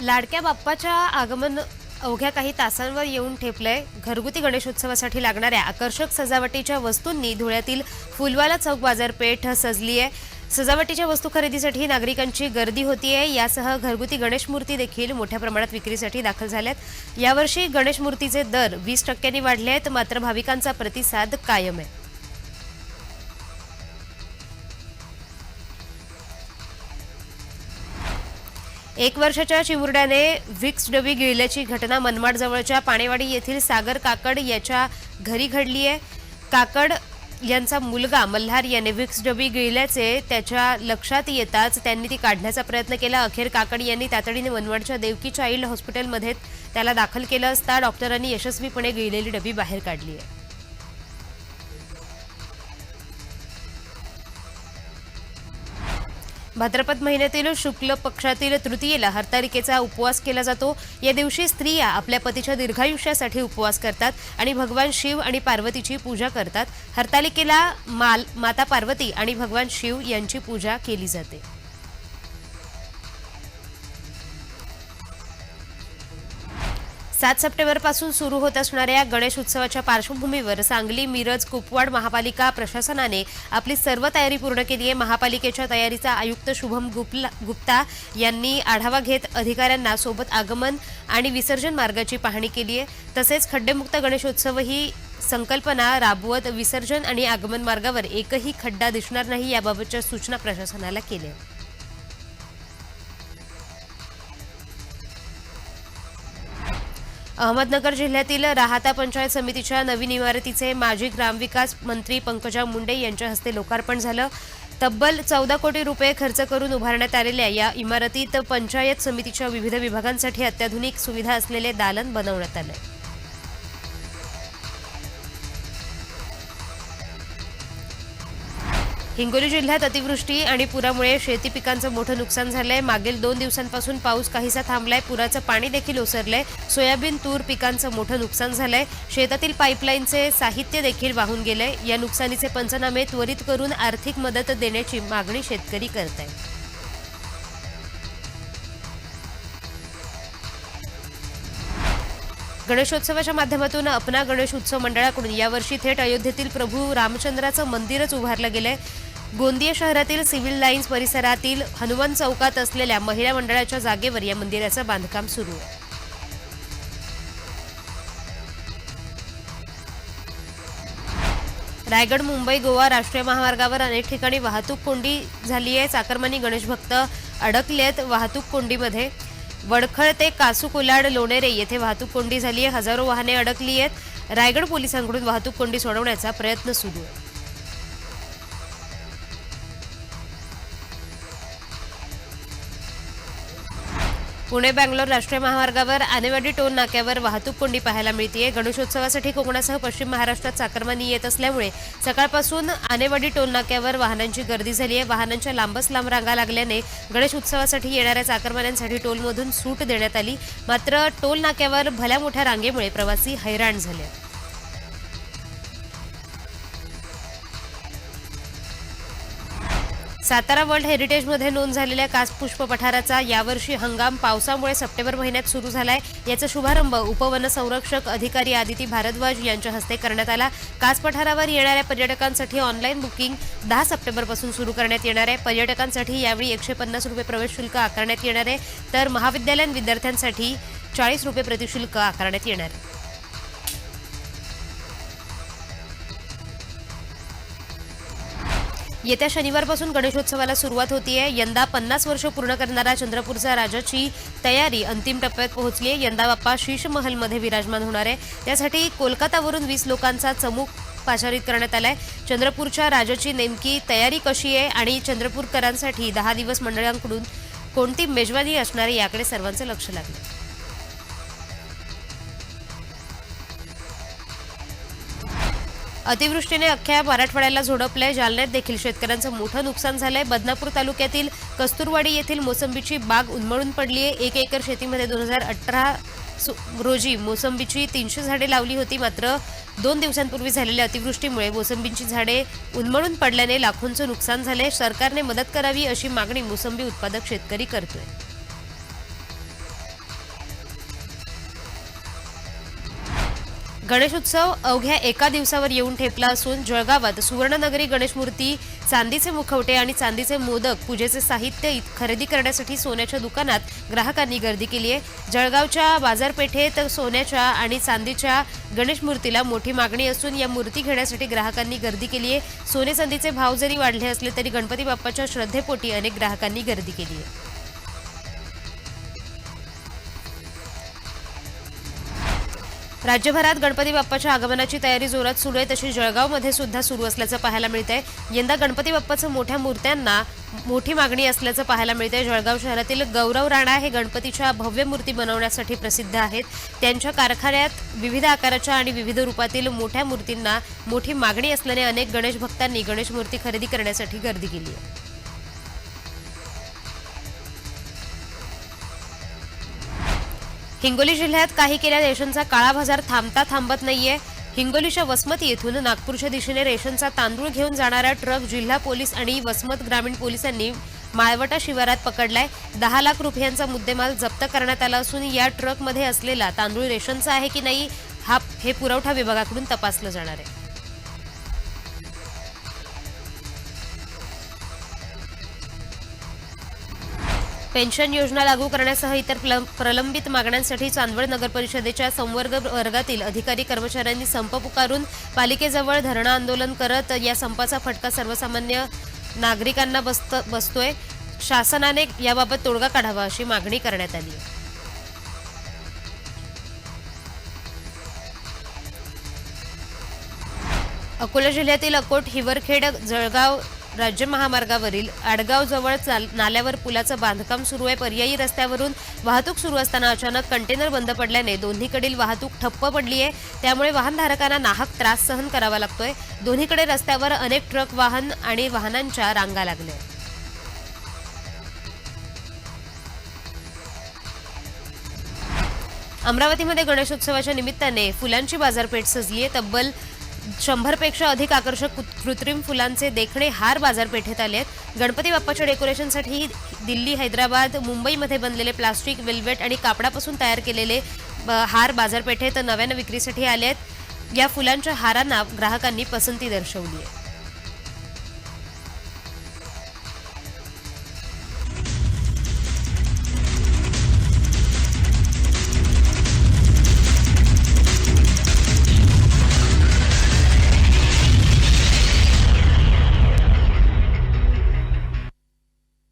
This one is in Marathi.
लाडक्या बाप्पाच्या आगमन अवघ्या काही तासांवर येऊन ठेपलंय. घरगुती गणेशोत्सवासाठी लागणाऱ्या आकर्षक सजावटीच्या वस्तूंनी धुळ्यातील फुलवाला चौक बाजारपेठ सजली आहे. सजावटीच्या वस्तू खरेदीसाठी नागरिकांची गर्दी होतीये. यासह घरगुती गणेश मूर्ती देखील मोठ्या प्रमाणात विक्रीसाठी दाखल झाल्यात. यावर्षी गणेश मूर्तीचे दर वीस टक्क्यांनी वाढले आहेत मात्र भाविकांचा प्रतिसाद कायम आहे. एक वर्षाच्या चिमुरड्याने व्हिक्स डबी गिळल्याची घटना मनमाडजवळच्या पाणेवाडी येथील सागर काकड याच्या घरी घडली आहे. काकड यांचा मुलगा मल्हार याने व्हिक्स डबी गिळल्याचे त्याच्या लक्षात येताच त्यांनी ती काढण्याचा प्रयत्न केला. अखेर काकड यांनी तातडीने मनमाडच्या देवकी चाइल्ड हॉस्पिटलमध्ये त्याला दाखल केलं असता डॉक्टरांनी यशस्वीपणे गिळलेली डबी बाहेर काढली आहे. भाद्रपद महिन्यातील शुक्ल पक्षातील तृतीयेला हरतालिकेचा उपवास केला जातो. या दिवशी स्त्रिया आपल्या पतीच्या दीर्घायुष्यासाठी उपवास करतात आणि भगवान शिव आणि पार्वतीची पूजा करतात. हरतालिकेला माल माता पार्वती आणि भगवान शिव यांची पूजा केली जाते. सात सप्टेंबरपासून सुरू होत असणाऱ्या गणेश उत्सवाच्या पार्श्वभूमीवर सांगली मिरज कुपवाड महापालिका प्रशासनाने आपली सर्व तयारी पूर्ण केली आहे. महापालिकेच्या तयारीचा आयुक्त शुभम गुप्ला- गुप्ता यांनी आढावा घेत अधिकाऱ्यांना सोबत आगमन आणि विसर्जन मार्गाची पाहणी केली आहे. तसेच खड्डेमुक्त गणेशोत्सव ही संकल्पना राबवत विसर्जन आणि आगमन मार्गावर एकही खड्डा दिसणार नाही याबाबतच्या सूचना प्रशासनाला केल्या अहमदनगर जिल्ह्यातील राहाता पंचायत समितीच्या नवीन इमारतीचे माजी ग्रामविकास मंत्री पंकजा मुंडे यांच्या हस्ते लोकार्पण झालं. तब्बल चौदा कोटी रुपये खर्च करून उभारण्यात आलेल्या या इमारतीत पंचायत समितीच्या विविध विभागांसाठी अत्याधुनिक सुविधा असलेले दालन बनवण्यात आलं हिंगोली जिल्ह्यात अतिवृष्टी आणि पुरामुळे शेती पिकांचं मोठं नुकसान झालंय. मागील दोन दिवसांपासून पाऊस काहीसा थांबलाय. पुराचं पाणी देखील ओसरलंय. सोयाबीन तूर पिकांचं मोठं नुकसान झालंय. शेतातील पाईपलाईनचे साहित्य देखील वाहून गेलंय. या नुकसानीचे पंचनामे त्वरित करून आर्थिक मदत देण्याची मागणी शेतकरी करत आहेत गणेशोत्सवाच्या माध्यमातून अपना गणेश उत्सव मंडळाकडून यावर्षी थेट अयोध्येतील प्रभू रामचंद्राचं मंदिरच उभारलं गेलंय. गोंदिया शहरातील सिव्हिल लाईन्स परिसरातील हनुमान चौकात असलेल्या महिला मंडळाच्या जागेवर या मंदिराचं बांधकाम सुरू. आहे रायगड मुंबई गोवा राष्ट्रीय महामार्गावर अनेक ठिकाणी वाहतूक कोंडी झाली आहे. चाकरमानी गणेश भक्त अडकलेत वाहतूक कोंडीमध्ये. वडखळ ते कासू कोलाड लोणेरे येथे वाहतूक कोंडी झाली आहे. हजारो वाहने अडकली आहेत. रायगड पोलिसांकडून वाहतूक कोंडी सोडवण्याचा प्रयत्न सुरू. आहे पुणे बँगलोर राष्ट्रीय महामार्गावर आनेवाडी टोल नाक्यावर वाहतूक कोंडी पाहायला मिळतीये. गणेशोत्सवासाठी कोकणासह पश्चिम महाराष्ट्रात चाकरमानी येत असल्यामुळे सकाळपासून आनेवाडी टोल नाक्यावर वाहनांची गर्दी झाली आहे वाहनांच्या लांबच लांब रांगा लागल्याने गणेश उत्सवासाठी येणाऱ्या चाकरमान्यांसाठी टोलमधून सूट देण्यात आली. मात्र टोल नाक्यावर भल्या मोठ्या रांगेमुळे प्रवासी हैराण झाले. सातारा वर्ल्ड हेरिटेजमध्ये नोंद झालेल्या कास पुष्प पठाराचा यावर्षी हंगाम पावसामुळे सप्टेंबर महिन्यात सुरू झालाय. याचा शुभारंभ उपवन संरक्षक अधिकारी आदिती भारद्वाज यांच्या हस्ते करण्यात आला. कास पठारावर येणाऱ्या पर्यटकांसाठी ऑनलाईन बुकिंग दहा सप्टेंबरपासून सुरू करण्यात येणार आहे. पर्यटकांसाठी यावेळी एकशे पन्नास रुपये प्रवेश शुल्क आकारण्यात येणार आहे. तर महाविद्यालयीन विद्यार्थ्यांसाठी चाळीस रुपये प्रतिशुल्क आकारण्यात येणार आहे. येत्या शनिवारपासून गणेशोत्सवाला सुरुवात होतीये. यंदा पन्नास वर्ष पूर्ण करणारा चंद्रपूरचा राजाची तयारी अंतिम टप्प्यात पोहोचली आहे यंदा बाप्पा शीश महलमध्ये विराजमान होणार आहे. त्यासाठी कोलकातावरून वीस लोकांचा चमूक पाचारित करण्यात आलाय. चंद्रपूरच्या राजाची नेमकी तयारी कशी आहे आणि चंद्रपूरकरांसाठी दहा दिवस मंडळांकडून कोणती मेजवानी असणार याकडे सर्वांचं लक्ष लागलं अतिवृष्टीने अख्ख्या मराठवाड्याला झोडपलंय. जालन्यात देखील शेतकऱ्यांचं मोठं नुकसान झालंय. बदनापूर तालुक्यातील कस्तुरवाडी येथील मोसंबीची बाग उन्मळून पडली आहे एक एकर शेतीमध्ये दोन हजार अठरा रोजी मोसंबीची तीनशे झाडे लावली होती. मात्र दोन दिवसांपूर्वी झालेल्या अतिवृष्टीमुळे मोसंबींची झाडे उन्मळून पडल्याने लाखोंचं नुकसान झाले सरकारने मदत करावी अशी मागणी मोसंबी उत्पादक शेतकरी करतोय. गणेशोत्सव अवघ्या एका दिवसावर येऊन ठेपला असून जळगावात सुवर्णनगरी गणेश मूर्ती चांदीचे मुखवटे आणि चांदीचे मोदक पूजेचे साहित्य इत- खरेदी करण्यासाठी सोन्याच्या दुकानात ग्राहकांनी गर्दी केली आहे. जळगावच्या बाजारपेठेत सोन्याच्या आणि चांदीच्या गणेश मूर्तीला मोठी मागणी असून या मूर्ती घेण्यासाठी ग्राहकांनी गर्दी केली आहे. सोने चांदीचे भाव जरी वाढले असले तरी गणपती बाप्पाच्या श्रद्धेपोटी अनेक ग्राहकांनी गर्दी केली आहे. राज्यभरात गणपती बाप्पाच्या आगमनाची तयारी जोरात सुरू आहे. तशी जळगावमध्ये सुद्धा सुरू असल्याचं पाहायला मिळतंय. यंदा गणपती बाप्पाचं मोठ्या मूर्त्यांना मोठी मागणी असल्याचं पाहायला मिळतंय. जळगाव शहरातील गौरव राणा हे गणपतीच्या भव्य मूर्ती बनवण्यासाठी प्रसिद्ध आहेत. त्यांच्या कारखान्यात विविध आकाराच्या आणि विविध रूपातील मोठ्या मूर्तींना मोठी मागणी असल्याने अनेक गणेश भक्तांनी गणेश मूर्ती खरेदी करण्यासाठी गर्दी केली आहे. हिंगोली जिल्ह्यात काही केल्या रेशनचा काळा बाजार थांबता थांबत नाहीये. हिंगोलीच्या वसमती येथून नागपूरच्या दिशेने रेशनचा तांदूळ घेऊन जाणारा ट्रक जिल्हा पोलीस आणि वसमत ग्रामीण पोलिसांनी माळवटा शिवारात पकडलाय. दहा लाख रुपयांचा मुद्देमाल जप्त करण्यात आला असून या ट्रकमध्ये असलेला तांदूळ रेशनचा आहे की नाही हा हे पुरवठा विभागाकडून तपासलं जाणार आहे. पेन्शन योजना लागू करण्यासह इतर प्रलंबित मागण्यांसाठी चांदवड नगर परिषदेच्या संवर्ग वर्गातील अधिकारी कर्मचाऱ्यांनी संप पुकारून पालिकेजवळ धरणं आंदोलन करत या संपाचा फटका सर्वसामान्य नागरिकांना बसत बसतोय. शासनाने याबाबत तोडगा काढावा अशी मागणी करण्यात आली. आहे अकोला जिल्ह्यातील अकोट हिवरखेड जळगाव राज्य महामार्गावरील आडगाव जवळ चाल नाल्यावर पुलाचं बांधकाम सुरू आहे. पर्यायी रस्त्यावरून वाहतूक सुरू असताना अचानक कंटेनर बंद पडल्याने दोन्हीकडील वाहतूक ठप्प पडली आहे. त्यामुळे वाहनधारकांना नाहक त्रास सहन करावा लागतोय. दोन्हीकडे रस्त्यावर अनेक ट्रक वाहन आणि वाहनांच्या रांगा लागल्या. आहेत. अमरावतीमध्ये गणेशोत्सवाच्या निमित्ताने फुलांची बाजारपेठ सजली आहे. तब्बल शंभरपेक्षा अधिक आकर्षक कृ- कृत्रिम फुलांचे देखणे हार बाजारपेठेत आले आहेत. गणपती बाप्पाच्या डेकोरेशनसाठी दिल्ली हैदराबाद मुंबईमध्ये बनलेले प्लास्टिक वेल्वेट आणि कापडापासून तयार केलेले ब- हार बाजारपेठेत नव्यानं विक्रीसाठी आले आहेत. या फुलांच्या हारांना ग्राहकांनी पसंती दर्शवली आहे.